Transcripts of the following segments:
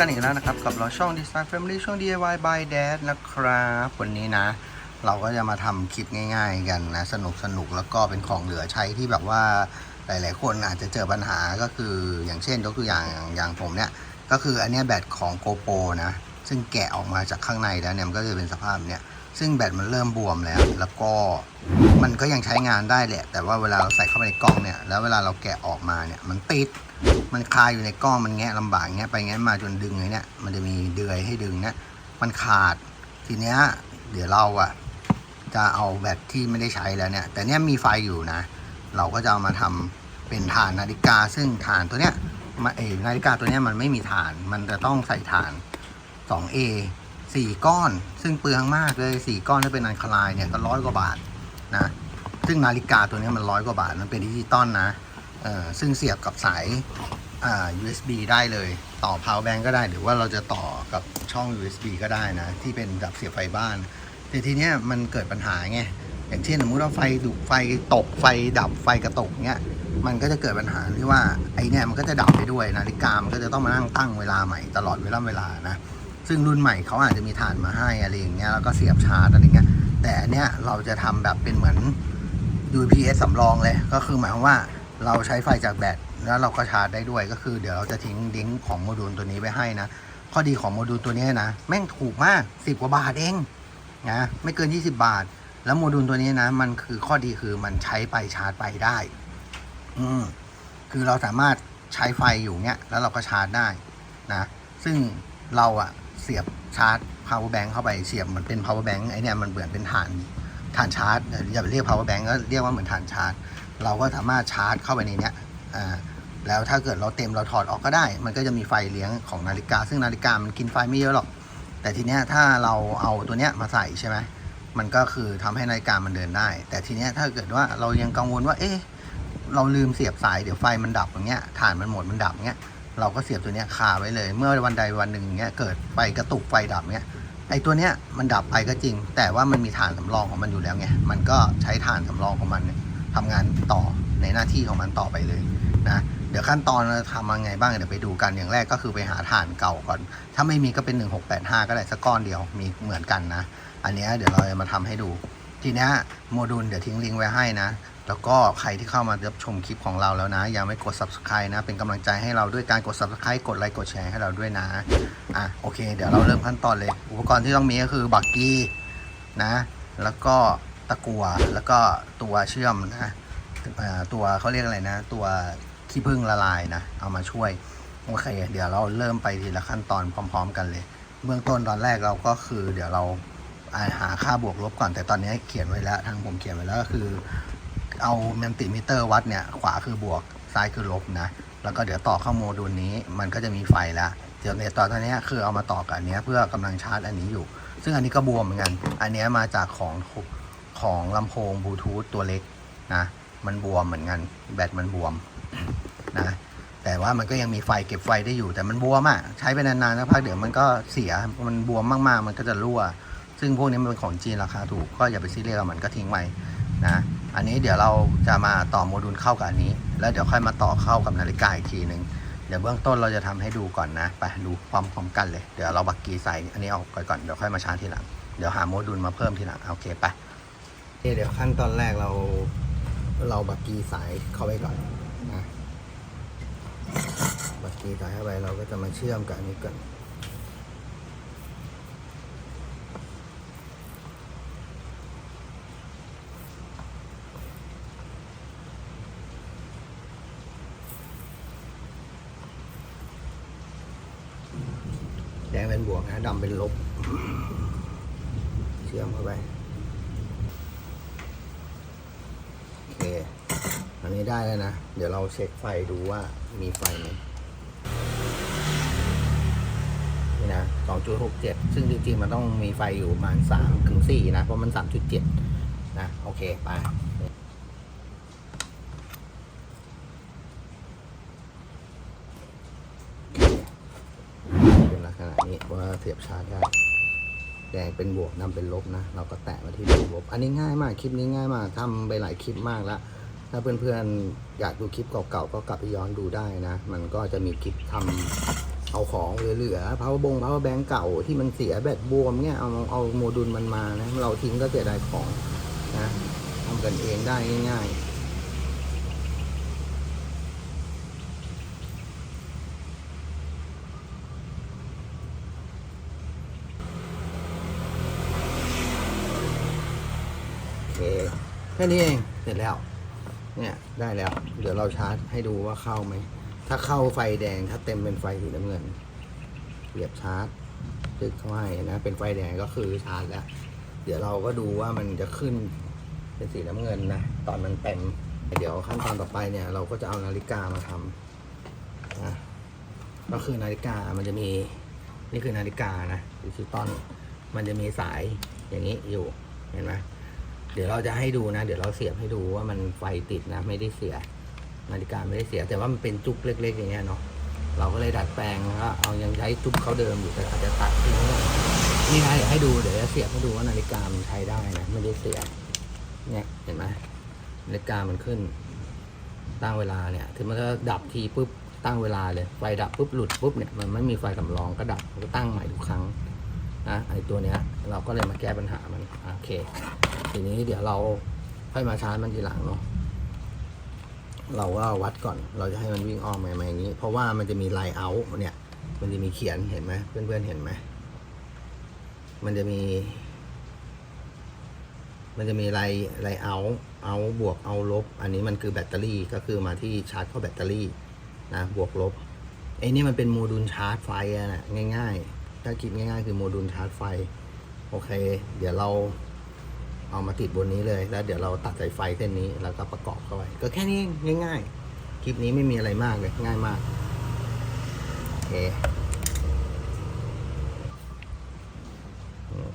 กันอีกแล้วนะครับ กับเราช่อง Design Family ช่อง DIY by Dad นะครับ วันนี้นะ เราก็จะมาทำคลิปง่าย ๆ กันนะ สนุกสนุกๆแล้วก็เป็นของเหลือใช้ที่แบบว่าหลาย ๆ คนอาจจะเจอปัญหาก็คืออย่างเช่นยกตัวอย่างอย่างผมเนี่ย ก็คืออันนี้แบตของ GoPro นะ ซึ่งแกะออกมาจากข้างในแล้วเนี่ยมันก็จะเป็นสภาพเนี้ยซึ่งแบตมันเริ่มบวมแล้ว แล้วก็มันก็ยังใช้งานได้แหละ แต่ว่าเวลาเราใส่เข้าไปในกล้องเนี่ย แล้วเวลาเราแกะออกมาเนี่ย มันติด มันคาอยู่ในกล้องมันแงะลำบากแงะไปแงะมาจนดึงไอ้เนี่ย มันจะมีเดือยให้ดึงเนี่ยมันขาด ทีเนี้ย เดี๋ยวเราอะจะเอาแบตที่ไม่ได้ใช้แล้วเนี่ย แต่เนี้ยมีไฟอยู่นะ เราก็จะเอามาทำเป็นฐานนาฬิกา ซึ่งฐานตัวเนี้ยมาเออนาฬิกาตัวเนี้ยมันไม่มีฐาน มันจะต้องใส่ฐาน 2A สี่ก้อน ซึ่งเปลืองมากเลยสี่ก้อนถ้าเป็นอันคลายเนี่ยก็ร้อยกว่าบาทนะ ซึ่งนาฬิกาตัวเนี้ยมันร้อยกว่าบาท มันเป็นดิจิตอลนะ ซึ่งเสียบกับสาย USB ได้เลย ต่อ power bank ก็ได้ หรือว่าเราจะต่อกับช่อง USB ก็ได้นะ ที่เป็นแบบเสียบไฟบ้าน แต่ทีเนี้ยมันเกิดปัญหาไง อย่างเช่นสมมติว่าไฟดุไฟตกไฟดับไฟกระตกเนี้ย มันก็จะเกิดปัญหาที่ว่าไอเนี่ยมันก็จะดับไปด้วยนาฬิกามันก็จะต้องมานั่งตั้งเวลาใหม่ตลอดเวลาเวลานะ ซึ่งรุ่นใหม่เขาอาจจะมีฐานมาให้อะไรอย่างเงี้ย แล้วก็เสียบชาร์จอะไรเงี้ย แต่อันเนี้ยเราจะทำแบบเป็นเหมือน UPS สำรองเลย ก็คือหมายความว่า เราใช้ไฟจากแบตแล้วเราก็ชาร์จได้ด้วยก็คือเดี๋ยวเราจะทิ้งลิงก์ของโมดูลตัวนี้ไว้ให้นะ ข้อดีของโมดูลตัวนี้นะ แม่งถูกมาก 10 กว่าบาทเองนะไม่เกิน 20 บาท แล้วโมดูลตัวนี้นะ มันคือข้อดีคือมันใช้ไปชาร์จไปได้ อืมคือเราสามารถใช้ไฟอยู่เนี้ยแล้วเราก็ชาร์จได้นะ ซึ่งเราอะเสียบชาร์จ power bank เข้าไปเสียบเหมือนเป็น power bank ไอเนี่ยมันเหมือนเป็นฐานฐานชาร์จอย่าไปเรียก power bank ก็เรียกว่าเหมือนฐานชาร์จ เราก็สามารถชาร์จเข้าไปในนี้อ่าแล้วถ้าเกิดเราเต็มเราถอดออกก็ได้ มันก็จะมีไฟเลี้ยงของนาฬิกา ซึ่งนาฬิกามันกินไฟไม่เยอะหรอก แต่ทีเนี้ยถ้าเราเอาตัวเนี้ยมาใส่ใช่ไหมมันก็คือทำให้นาฬิกามันเดินได้ แต่ทีเนี้ยถ้าเกิดว่าเรายังกังวลว่า เอ๊ะ เราลืมเสียบสายเดี๋ยวไฟมันดับอย่างเงี้ยฐานมันหมดมันดับเงี้ย เราก็เสียบตัวเนี้ยคาไว้เลย เมื่อวันใดวันหนึ่งเงี้ยเกิดไฟกระตุกไฟดับเงี้ย ไอตัวเนี้ยมันดับไปก็จริง แต่ว่ามันมีฐานสำรองของมันอยู่แล้วไง มันก็ใช้ฐานสำรองของมันเนี่ย ทำงานต่อในหน้าที่ของมันต่อไปเลยนะเดี๋ยวขั้นตอนเราทำยังไงบ้างเดี๋ยวไปดูกันอย่างแรกก็คือไปหาฐานเก่าก่อน ถ้าไม่มีก็เป็น 1685 ก็ได้สักก้อนเดียวมีเหมือนกันนะ อันนี้เดี๋ยวเราจะมาทำให้ดู ทีนี้โมดูลเดี๋ยวทิ้งลิงก์ไว้ให้นะ แล้วก็ใครที่เข้ามารับชมคลิปของเราแล้วนะ ยังไม่กด subscribe นะ เป็นกำลังใจให้เราด้วยการกด subscribe กดไลค์กดแชร์ให้เราด้วยนะอะโอเค เดี๋ยวเราเริ่มขั้นตอนเลย อุปกรณ์ที่ต้องมีก็คือบักกี้นะ แล้วก็ ตะกัวแล้วก็ตัวเชื่อมนะตัวเขาเรียกอะไรนะ ตัวขี้ผึ้งละลายนะ เอามาช่วย โอเค เดี๋ยวเราเริ่มไปทีละขั้นตอนพร้อม ๆ กันเลย เบื้องต้นตอนแรกเราก็คือ เดี๋ยวเราอาหาค่าบวกลบก่อน แต่ตอนนี้เขียนไว้แล้ว ทางผมเขียนไว้แล้วก็คือ เอามัลติมิเตอร์วัดเนี่ย ขวาคือบวก ซ้ายคือลบนะ แล้วก็เดี๋ยวต่อเข้าโมดูลนี้ มันก็จะมีไฟแล้วเดี๋ยวในตอนตอนนี้คือเอามาต่อกับอันนี้เพื่อกำลังชาร์จอันนี้อยู่ ซึ่งอันนี้ก็บวมเหมือนกัน อันนี้มาจากของ ของลำโพงบลูทูธตัวเล็กนะมันบวมเหมือนกันแบตมันบวมนะแต่ว่ามันก็ยังมีไฟเก็บไฟได้อยู่แต่มันบวมอะ่ะใช้ไปนานๆสักพักเดี๋ยวมันก็เสียมันบวมมากๆ มันก็จะรั่ว ซึ่งพวกนี้มันเป็นของจีนราคาถูกก็อย่าไปซีเรียสกับมันก็ทิ้งไว้นะอันนี้เดี๋ยวเราจะมาต่อโมดูลเข้ากับอันนี้ แล้วเดี๋ยวค่อยมาต่อเข้ากับนาฬิกาอีกทีหนึ่งเดี๋ยวเบื้องต้นเราจะทำให้ดูก่อนนะไปดูพร้อมๆกันเลย เดี๋ยวเราบักกีใส่อันนี้ออกก่อนก่อนเดี๋ยวค่อยมาชาร์จทีหลังเดี๋ยวหาโมดูลมาเพิ่มทีหลังโอเคไป เดี๋ยวขั้นตอนแรกเราเราบักกีสายเข้าไปก่อนนะบักกีสายเข้าไปเราก็จะมาเชื่อมกับอันนี้ก่อนแดงเป็นบวกนะดำเป็นลบ เชื่อมเข้าไป โอเค อั นนี้ได้แล้วนะ เดี๋ยวเราเช็คไฟดูว่ามีไฟไหมนี่นะ2.67ซึ่งจริงๆ มันต้องมีไฟอยู่ประมาณ3ถึง4นะ เพราะมัน3.7นะ โอเค ไป เป็นลักษณะนี้ว่าเสียบชาร์จได้แดงเป็นบวกนำเป็นลบนะ เราก็แตะมาที่บวกอันนี้ง่ายมาก คลิปนี้ง่ายมากทำไปหลายคลิปมากแล้ว ถ้าเพื่อนๆอยากดูคลิปเก่าๆก็กลับไปย้อนดูได้นะ มันก็จะมีคลิปทำเอาของเหลือๆ power บง power bank เก่าที่มันเสียแบตบวมเนี่ยเอาเอาโมดูลมันมานะ เราทิ้งก็เสียดายของนะทำกันเองได้ง่ายๆโอเคแค่นี้เอง เสร็จแล้ว เนี่ยได้แล้ว เดี๋ยวเราชาร์จให้ดูว่าเข้าไหม ถ้าเข้าไฟแดงถ้าเต็มเป็นไฟสีน้ำเงินเสียบชาร์จตึกเข้าให้นะ เป็นไฟแดงก็คือชาร์จแล้ว เดี๋ยวเราก็ดูว่ามันจะขึ้นเป็นสีน้ำเงินนะ ตอนมันเต็ม เดี๋ยวขั้นตอนต่อไปเนี่ย เราก็จะเอานาฬิกามาทำนะก็คือนาฬิกามันจะมีนี่คือนาฬิกานะดิจิตอลมันจะมีสายอย่างนี้อยู่เห็นไหม เดี๋ยวเราจะให้ดูนะ เดี๋ยวเราเสียบให้ดูว่ามันไฟติดนะ ไม่ได้เสีย นาฬิกาไม่ได้เสีย แต่ว่ามันเป็นจุกเล็ก ๆ อย่างเงี้ยเนาะเราก็เลยดัดแปลงแล้วเอายังใช้จุกเขาเดิมอยู่แต่อาจจะตัดทิ้งนี่นะเดี๋ยวให้ดูเดี๋ยวจะเสียบให้ดูว่านาฬิกามันใช้ได้นะไม่ได้เสียเนี่ยเห็นไหมนาฬิกามันขึ้น ตั้งเวลาเนี่ยถึงมันก็ดับทีปุ๊บตั้งเวลาเลยไฟดับปุ๊บหลุดปุ๊บเนี่ยมันไม่มีไฟสำรองก็ดับก็ตั้งใหม่ทุกครั้งนะไอตัวเนี้ย เราก็เลยมาแก้ปัญหามันโอเค ทีนี้เดี๋ยวเราค่อยมาชาร์จมันทีหลังเนาะเราก็วัดก่อน เราจะให้มันวิ่งอ้อมมาอย่างนี้ เพราะว่ามันจะมีไลน์เอาท์เนี่ย มันจะมีเขียนเห็นไหมเพื่อนๆเห็นไหมมันจะมี มันจะมีไลน์ไลน์เอาท์เอาบวกเอาลบ อันนี้มันคือแบตเตอรี่ก็คือมาที่ชาร์จเข้าแบตเตอรี่นะบวกลบไอ้นี่มันเป็นโมดูลชาร์จไฟอะนะง่ายๆ ถ้าคิดง่ายๆ คือโมดูลชาร์จไฟ โอเค เดี๋ยวเราเอามาติดบนนี้เลย แล้วเดี๋ยวเราตัดสายไฟเส้นนี้แล้วก็ประกอบเข้าไป ก็แค่นี้ง่าย ๆ คลิปนี้ไม่มีอะไรมากเลยง่ายมาก โอเค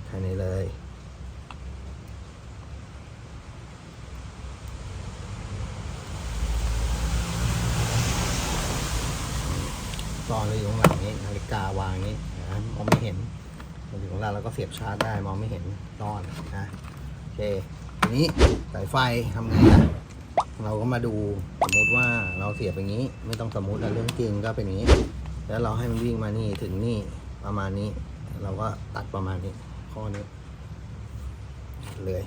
แค่นี้เลยตอนเราอยู่ข้างหลังนี้นาฬิกาวางนี้นะมองไม่เห็น เราอยู่ข้างล่าเราก็เสียบชาร์จได้มองไม่เห็นตอนนะโอเคทีนี้สายไฟทำไงนะเราก็มาดูสมมุติว่าเราเสียบอย่างนี้ ไม่ต้องสมมุตินะเรื่องจริงก็เป็นอย่างนี้ แล้วเราให้มันวิ่งมานี่ถึงนี่ประมาณนี้ เราก็ตัดประมาณนี้ข้อนี้เลย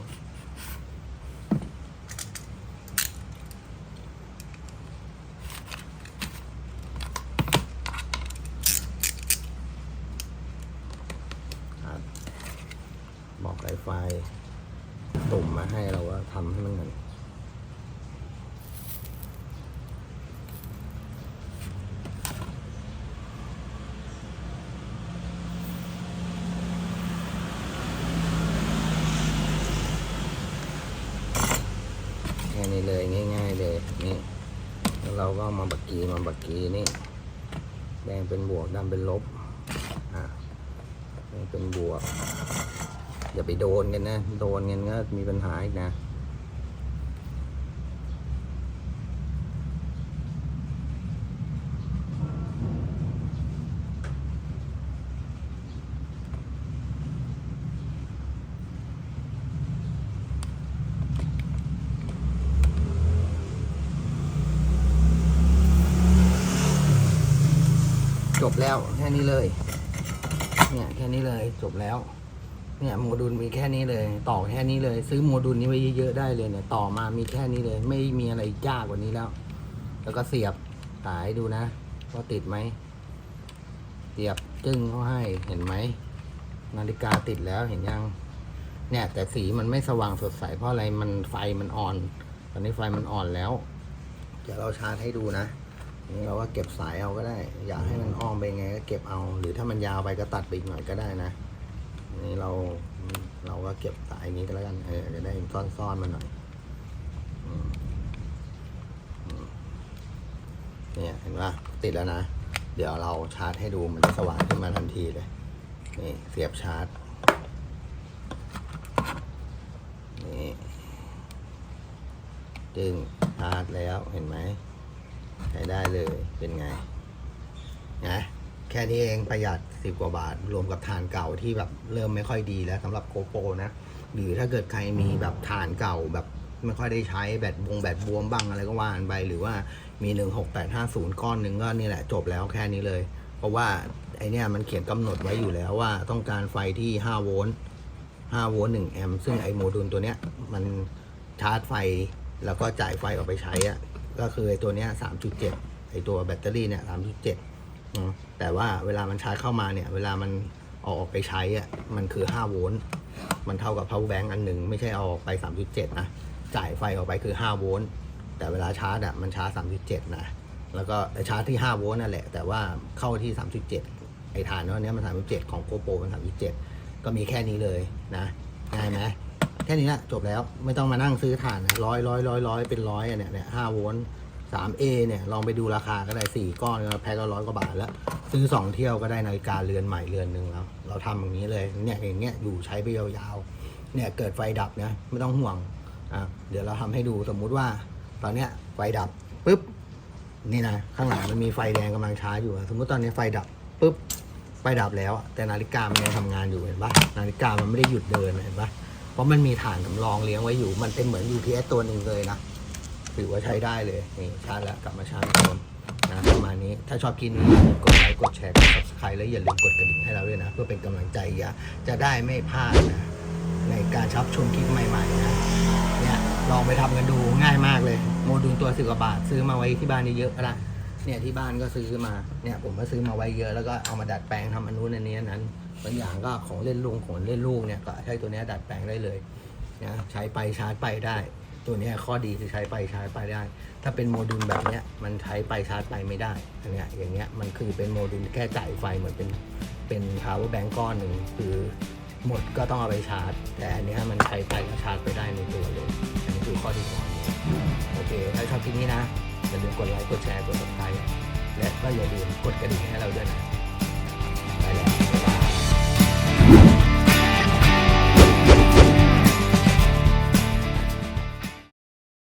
ครับบอก ไฟตุ่มมาให้เราว่าทำให้มันเหมือนแค่นี้เลยง่ายๆเลยนี่แล้วเราก็มาบักกีมาบักกีนี่แดงเป็นบวกดำเป็นลบอะนี่เป็นบวก ไปโดนกันนะ โดนกันก็มีปัญหาอีกนะจบแล้วแค่นี้เลย เนี่ยแค่นี้เลยจบแล้ว เนี่ยโมดูลมีแค่นี้เลย ต่อแค่นี้เลย ซื้อโมดูลนี้ไว้เยอะๆได้เลยเนี่ย ต่อมามีแค่นี้เลย ไม่มีอะไรยากกว่านี้แล้ว แล้วก็เสียบสายดูนะว่าติดไหมเสียบจึ้งเขาให้เห็นไหมนาฬิกาติดแล้วเห็นยัง เนี่ย แต่สีมันไม่สว่างสดใสเพราะอะไรมันไฟมันอ่อน ตอนนี้ไฟมันอ่อนแล้ว เดี๋ยวเราชาร์จให้ดูนะนี่เราก็เก็บสายเอาก็ได้ อยากให้มันอ้อมไปไงก็เก็บเอา หรือถ้ามันยาวไปก็ตัดไปอีกหน่อยก็ได้นะ นี่เราเราก็เก็บสายนี้ก็แล้วกัน เออจะได้ซ่อนๆมันหน่อยเนี่ยเห็นปะติดแล้วนะ เดี๋ยวเราชาร์จให้ดูมันจะสว่างขึ้นมาทันทีเลย นี่เสียบชาร์จ นี่จึงชาร์จแล้วเห็นไหมใช้ได้เลยเป็นไงนะแค่นี้เองประหยัด สิบกว่าบาท รวมกับฐานเก่าที่แบบเริ่มไม่ค่อยดีแล้วสำหรับโกโปรนะ หรือถ้าเกิดใครมีแบบฐานเก่าแบบไม่ค่อยได้ใช้แบตวงแบตบวมบ้างอะไรก็ว่านไป หรือว่ามีหนึ่งหกแปดห้าศูนย์ก้อนหนึ่งก็นี่แหละจบแล้วแค่นี้เลย เพราะว่าไอเนี้ยมันเขียนกำหนดไว้อยู่แล้วว่าต้องการไฟที่5โวลต์5โวลต์1แอมป์ซึ่งไอโมดูลตัวเนี้ยมันชาร์จไฟแล้วก็จ่ายไฟออกไปใช้อะก็คือไอตัวเนี้ย3.7ไอตัวแบตเตอรี่เนี่ย3.7อืม แต่ว่าเวลามันชาร์จเข้ามาเนี่ย เวลามันออกไปใช้อะมันคือ 5 โวลต์มันเท่ากับ power bank อันหนึ่งไม่ใช่เอาออกไป 3.7 นะ จ่ายไฟออกไปคือ 5 โวลต์แต่เวลาชาร์จอะมันชาร์จ 3.7 นะ แล้วก็ชาร์จที่ 5 โวลต์นั่นแหละ แต่ว่าเข้าที่ 3.7 ไอ้ฐานเนี้ยมัน 3.7 ของโกโปรมัน 3.7 ก็มีแค่นี้เลยนะง่ายไหมแค่นี้แหละจบแล้วไม่ต้องมานั่งซื้อฐานร้อยร้อยร้อยร้อยเป็นร้อยอะเนี่ยเนี่ยห้าโวลต์ 3A เนี่ยลองไปดูราคาก็ได้ 4 ก้อนก็แพ็คก็ร้อยกว่าบาทแล้ว ซื้อ 2 เที่ยวก็ได้นาฬิกาเรือนใหม่เรือนหนึ่งแล้ว เราทำอย่างนี้เลยเนี่ยอย่างเงี้ยอยู่ใช้ไปยาวๆเนี่ยเกิดไฟดับเนี่ยไม่ต้องห่วงอะเดี๋ยวเราทำให้ดูสมมุติว่า ตอนเนี้ยไฟดับปุ๊บนี่นะข้างหลังมันมีไฟแดงกำลังชาร์จอยู่ สมมติตอนนี้ไฟดับปุ๊บไฟดับแล้ว แต่นาฬิกามันยังทำงานอยู่เห็นปะนาฬิกามันไม่ได้หยุดเดินเห็นปะเพราะมันมีฐานสำรองเลี้ยงไว้อยู่มันเป็นเหมือน UPS ตัวหนึ่งเลยนะ ถือว่าใช้ได้เลยนี่ชาร์จแล้วกลับมาชาร์จเดิมนะประมาณนี้ถ้าชอบกินกดไลค์กดแชร์กด subscribe แล้วอย่าลืมกดกระดิ่งให้เราด้วยนะ เพื่อเป็นกำลังใจอย่าจะได้ไม่พลาดนะในการชับชมคลิปใหม่ๆนะเนี่ยลองไปทำกันดูง่ายมากเลย โมดูลตัวสิบกว่าบาท ซื้อมาไว้ที่บ้านเยอะๆก็ได้เนี่ยที่บ้านก็ซื้อมาเนี่ยผมก็ซื้อมาไว้เยอะแล้วก็เอามาดัดแปลงทำอันนู้นอันนี้นั้นบางอย่างก็ของเล่นลุงของเล่นลูกเนี่ยก็ใช้ตัวนี้ดัดแปลงได้เลยนะใช้ไปชาร์จไปได้ ตัวนี้ข้อดีคือใช้ไปชาร์จไปได้ ถ้าเป็นโมดูลแบบนี้มันใช้ไปชาร์จไปไม่ได้อันนี้อย่างเงี้ยมันคือเป็นโมดูลแค่จ่ายไฟเหมือนเป็นเป็น power bank ก้อนหนึ่งคือหมดก็ต้องเอาไปชาร์จ แต่อันนี้มันใช้ไปชาร์จไปได้ในตัวเลยอันนี้คือข้อดีของอันโอเคถ้าชอบคลิปนี้นะอย่าลืมกดไลค์กดแชร์กด subscribe และก็อย่าลืมกดกระดิ่งให้เราด้วยนะ